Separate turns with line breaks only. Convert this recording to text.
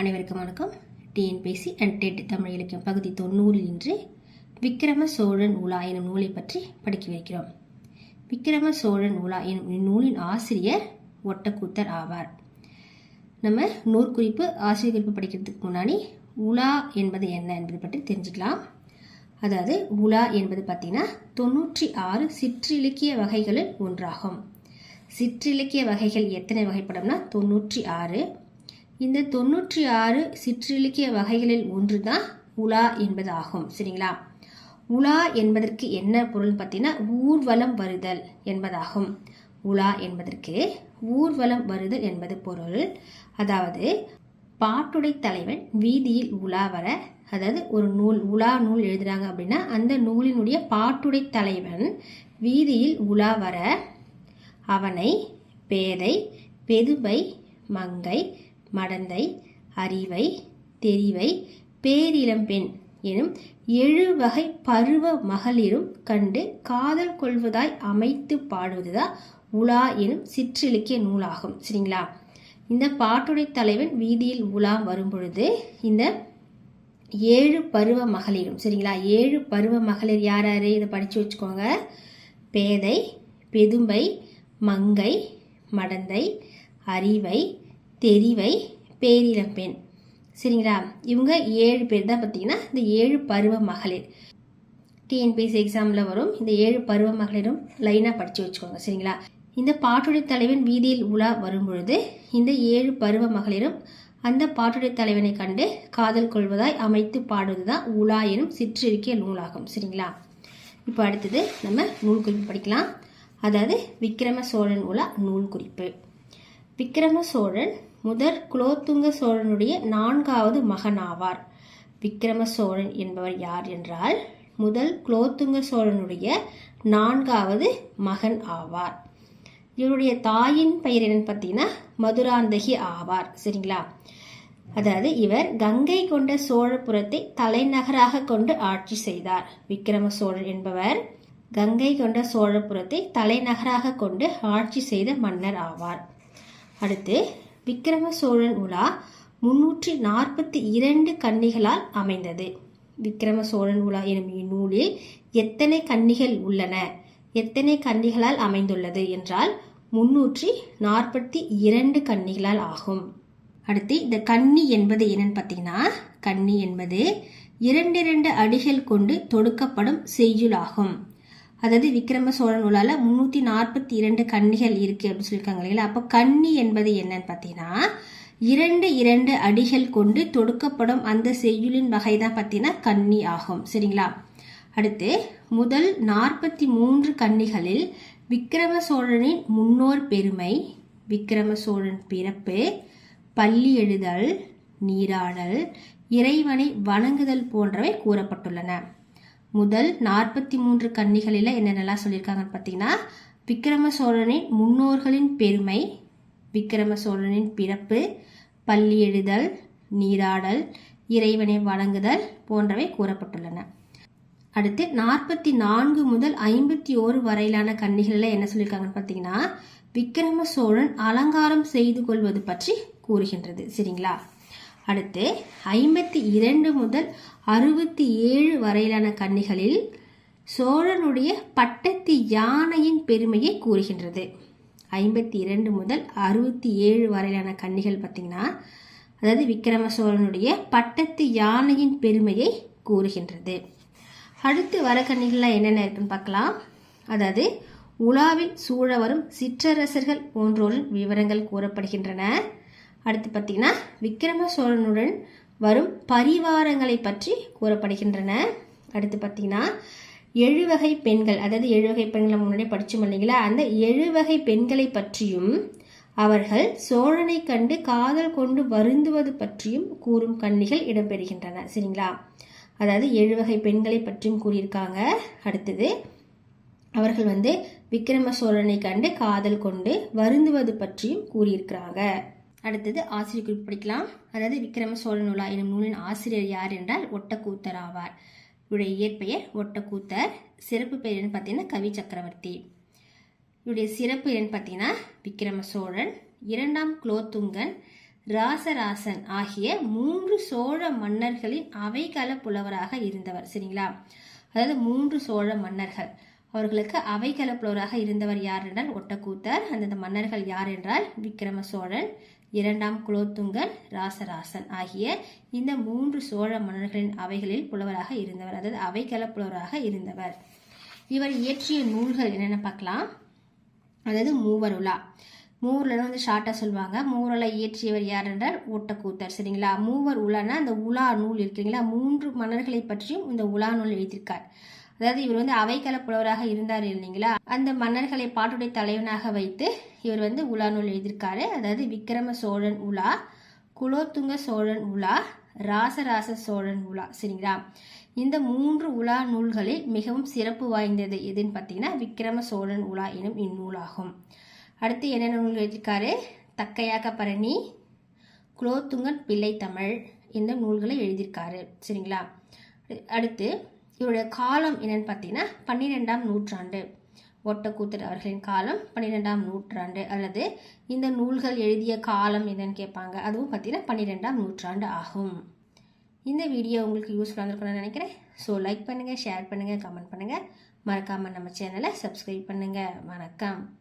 அனைவருக்கும் வணக்கம். TNPSC and dead Tamil இலக்கியம் பகுதி தொண்ணூறில் இன்று விக்கிரம சோழன் உலா எனும் நூலை பற்றி படிக்கவிருக்கிறோம் விக்கிரம சோழன் உலா எனும் இந்நூலின் ஆசிரியர் ஒட்டக்கூத்தர் ஆவார். நம்ம நூற்குறிப்பு ஆசிரியர் குறிப்பு படிக்கிறதுக்கு முன்னாடி உலா என்பது என்ன என்பது பற்றி தெரிஞ்சுக்கலாம். அதாவது உலா என்பது பார்த்திங்கன்னா தொண்ணூற்றி ஆறு சிற்றிலக்கிய வகைகளில் ஒன்றாகும். சிற்றிலக்கிய வகைகள் எத்தனை வகைப்படும்னா தொண்ணூற்றி ஆறு இந்த தொண்ணூற்றி ஆறு சிற்றிலக்கிய வகைகளில் ஒன்று தான் உலா என்பதாகும். சரிங்களா? உலா என்பதற்கு என்ன பொருள் பார்த்தீங்கன்னா ஊர்வலம் வருதல் என்பதாகும். உலா என்பதற்கு ஊர்வலம் வருதல் என்பது பொருள். அதாவது பாட்டுடை தலைவன் வீதியில் உலா வர அதாவது ஒரு நூல் உலா நூல் எழுதுகிறாங்க அப்படின்னா அந்த நூலினுடைய பாட்டுடை தலைவன் வீதியில் உலா வர அவனை பேதை பெதுவை மங்கை மடந்தை அறிவை தெரிவை பேரிளம்பெண் எனும் ஏழு வகை பருவ மகளிரும் கண்டு காதல் கொள்வதாய் அமைத்து பாடுவதுதான் உலா எனும் சிற்றிலக்கிய நூலாகும். சரிங்களா? இந்த பாட்டுடைய தலைவன் வீதியில் உலா வரும்பொழுது இந்த ஏழு பருவ மகளிரும் சரிங்களா? ஏழு பருவ மகளிர் யார் யார் இதை படித்து வச்சுக்கோங்க. பேதை பெதும்பை மங்கை மடந்தை அறிவை தெரிவை பேரிளம்பெண் சரிங்களா? இவங்க ஏழு பேர் தான் பார்த்தீங்கன்னா இந்த ஏழு பருவ மகளிர். டிஎன்பிஎஸ்சி எக்ஸாமில் வரும். இந்த ஏழு பருவ மகளிரும் லைனாக படித்து வச்சுக்கோங்க. சரிங்களா? இந்த பாட்டுடைய தலைவன் வீதியில் உலா வரும்பொழுது இந்த ஏழு பருவ மகளிரும் அந்த பாட்டுடைய தலைவனை கண்டு காதல் கொள்வதாய் அமைத்து பாடுவது தான் உலா எனும் சிற்றிருக்கிய நூலாகும். சரிங்களா? இப்போ அடுத்தது நம்ம நூல் குறிப்பு படிக்கலாம். அதாவது விக்கிரம சோழன் உலா நூல் குறிப்பு. விக்கிரம சோழன் முதற் குலோத்துங்க சோழனுடைய நான்காவது மகன் ஆவார் விக்கிரம சோழன் என்பவர் யார் என்றால் முதல் குலோத்துங்க சோழனுடைய நான்காவது மகன் ஆவார். இவருடைய தாயின் பெயர் என்னன்னு பார்த்தீங்கன்னா மதுராந்தகி ஆவார். சரிங்களா? அதாவது இவர் கங்கை கொண்ட சோழபுரத்தை தலைநகராக கொண்டு ஆட்சி செய்தார். விக்கிரம சோழன் என்பவர் கங்கை கொண்ட சோழபுரத்தை தலைநகராக கொண்டு ஆட்சி செய்த மன்னர் ஆவார். அடுத்து விக்கிரம சோழன் உலா முன்னூற்றி நாற்பத்தி இரண்டு கன்னிகளால் அமைந்தது. விக்கிரம சோழன் உலா எனும் இந்நூலில் எத்தனை கன்னிகள் உள்ளன? எத்தனை கன்னிகளால் அமைந்துள்ளது என்றால் முன்னூற்றி நாற்பத்தி இரண்டு கன்னிகளால் ஆகும். அடுத்து இந்த கன்னி என்பது என்னன்னு பார்த்தீங்கன்னா கன்னி என்பது இரண்டிரண்டு அடிகள் கொண்டு தொடுக்கப்படும் செய்யுள் ஆகும் அதாவது விக்ரம சோழ நூலால் முன்னூற்றி நாற்பத்தி இரண்டு கன்னிகள் இருக்குது அப்படின்னு சொல்லியிருக்காங்க இல்லைங்களா? அப்போ கன்னி என்பது என்னன்னு பார்த்தீங்கன்னா இரண்டு இரண்டு அடிகள் கொண்டு தொடுக்கப்படும் அந்த செய்யுளின் வகை தான் பார்த்தீங்கன்னா கன்னி ஆகும். சரிங்களா? அடுத்து முதல் நாற்பத்தி மூன்று கன்னிகளில் விக்கிரம சோழனின் முன்னோர் பெருமை விக்கிரம சோழன் பிறப்பு பள்ளி எழுதல் நீராடல் இறைவனை வணங்குதல் போன்றவை கூறப்பட்டுள்ளன. முதல் நாற்பத்தி மூன்று கன்னிகளில் என்னென்னலாம் சொல்லியிருக்காங்கன்னு பார்த்தீங்கன்னா விக்கிரம சோழனின் முன்னோர்களின் பெருமை விக்கிரம சோழனின் பிறப்பு பள்ளி எழுதல் நீராடல் இறைவனை வணங்குதல் போன்றவை கூறப்பட்டுள்ளன. அடுத்து நாற்பத்தி நான்கு முதல் ஐம்பத்தி ஓரு வரையிலான கன்னிகளில் என்ன சொல்லியிருக்காங்கன்னு பார்த்தீங்கன்னா விக்கிரம சோழன் அலங்காரம் செய்து கொள்வது பற்றி கூறுகின்றது. சரிங்களா? அடுத்து ஐம்பத்தி இரண்டு முதல் அறுபத்தி ஏழு வரையிலான கன்னிகளில் சோழனுடைய பட்டத்து யானையின் பெருமையை கூறுகின்றது. ஐம்பத்தி இரண்டு முதல் அறுபத்தி ஏழு வரையிலான கன்னிகள் பார்த்தீங்கன்னா அதாவது விக்கிரம சோழனுடைய பட்டத்து யானையின் பெருமையை கூறுகின்றது. அடுத்து வர கன்னிகள்லாம் என்னென்ன இருக்குன்னு பார்க்கலாம். அதாவது உலாவில் சூழ வரும் சிற்றரசர்கள் போன்றோரின் விவரங்கள் கூறப்படுகின்றன. அடுத்து பார்த்தீங்கன்னா விக்கிரம சோழனுடன் வரும் பரிவாரங்களை பற்றி கூறப்படுகின்றன. அடுத்து பார்த்தீங்கன்னா எழுவகை பெண்கள் அதாவது எழுவகை பெண்களை முன்னாடி படித்தோம் இல்லைங்களா? அந்த எழுவகை பெண்களை பற்றியும் அவர்கள் சோழனை கண்டு காதல் கொண்டு வருந்துவது பற்றியும் கூறும் கன்னிகள் இடம்பெறுகின்றன. சரிங்களா? அதாவது எழுவகை பெண்களை பற்றியும் கூறியிருக்காங்க. அடுத்தது அவர்கள் வந்து விக்கிரம சோழனை கண்டு காதல் கொண்டு வருந்துவது பற்றியும் கூறியிருக்கிறாங்க. அடுத்தது ஆசிரியர் குறிப்பு படிக்கலாம். அதாவது விக்கிரம சோழ நூலா எனும் நூலின் ஆசிரியர் யார் என்றால் ஒட்டக்கூத்தர் ஆவார். இவருடைய இயற்பெயர் ஒட்டக்கூத்தர். சிறப்பு பெயர் என்னன்னு பார்த்தீங்கன்னா கவி சக்கரவர்த்தி. இவருடைய சிறப்பு என்னன்னு பார்த்தீங்கன்னா விக்கிரம சோழன் இரண்டாம் குலோத்துங்கன் ராசராசன் ஆகிய மூன்று சோழ மன்னர்களின் அவைகள புலவராக இருந்தவர். சரிங்களா? அதாவது மூன்று சோழ மன்னர்கள். அவர்களுக்கு அவைகள புலவராக இருந்தவர் யார் என்றால் ஒட்டக்கூத்தர். அந்தந்த மன்னர்கள் யார் என்றால் விக்ரம சோழன் இரண்டாம் குலோத்துங்கன் ராசராசன் ஆகிய இந்த மூன்று சோழ மன்னர்களின் அவைகளில் புலவராக இருந்தவர் அதாவது அவைகள புலவராக இருந்தவர். இவர் இயற்றிய நூல்கள் என்னென்ன பார்க்கலாம். அதாவது மூவருலா மூவரில் வந்து ஷார்ட்டாக சொல்லுவாங்க. மூவருலா இயற்றியவர் யார் என்றால் ஓட்டக்கூத்தர் சரிங்களா? மூவர் உலான்னா அந்த உலா நூல் இருக்குங்களா? மூன்று மன்னர்களை பற்றியும் இந்த உலா நூல் எழுதியிருக்கார். அதாவது இவர் வந்து அவைக்கள புலவராக இருந்தார் இல்லைங்களா? அந்த மன்னர்களை பாட்டுடைய தலைவனாக வைத்து இவர் வந்து உலா நூல் எழுதியிருக்காரு. அதாவது விக்ரம சோழன் உலா குலோத்துங்க சோழன் உலா ராசராச சோழன் உலா சரிங்களா? இந்த மூன்று உலா நூல்களில் மிகவும் சிறப்பு வாய்ந்தது எதுன்னு பார்த்தீங்கன்னா விக்ரம சோழன் உலா எனும் இந்நூலாகும். அடுத்து என்னென்ன நூல் எழுதியிருக்காரு? தக்கையாக பரணி குலோத்துங்கன் பிள்ளை தமிழ் இந்த நூல்களை எழுதியிருக்காரு சரிங்களா? அடுத்து இவருடைய காலம் என்னன்னு பார்த்தீங்கன்னா பன்னிரெண்டாம் நூற்றாண்டு. ஒட்டக்கூத்தர் அவர்களின் காலம் பன்னிரெண்டாம் நூற்றாண்டு. அல்லது இந்த நூல்கள் எழுதிய காலம் என்னன்னு கேட்பாங்க. அதுவும் பார்த்தீங்கன்னா பன்னிரெண்டாம் நூற்றாண்டு ஆகும். இந்த வீடியோ உங்களுக்கு யூஸ்ஃபுல்லாக இருந்திருக்கணும்னு நினைக்கிறேன். ஸோ லைக் பண்ணுங்கள் ஷேர் பண்ணுங்கள் கமெண்ட் பண்ணுங்கள் மறக்காமல் நம்ம சேனலை சப்ஸ்கிரைப் பண்ணுங்கள் வணக்கம்.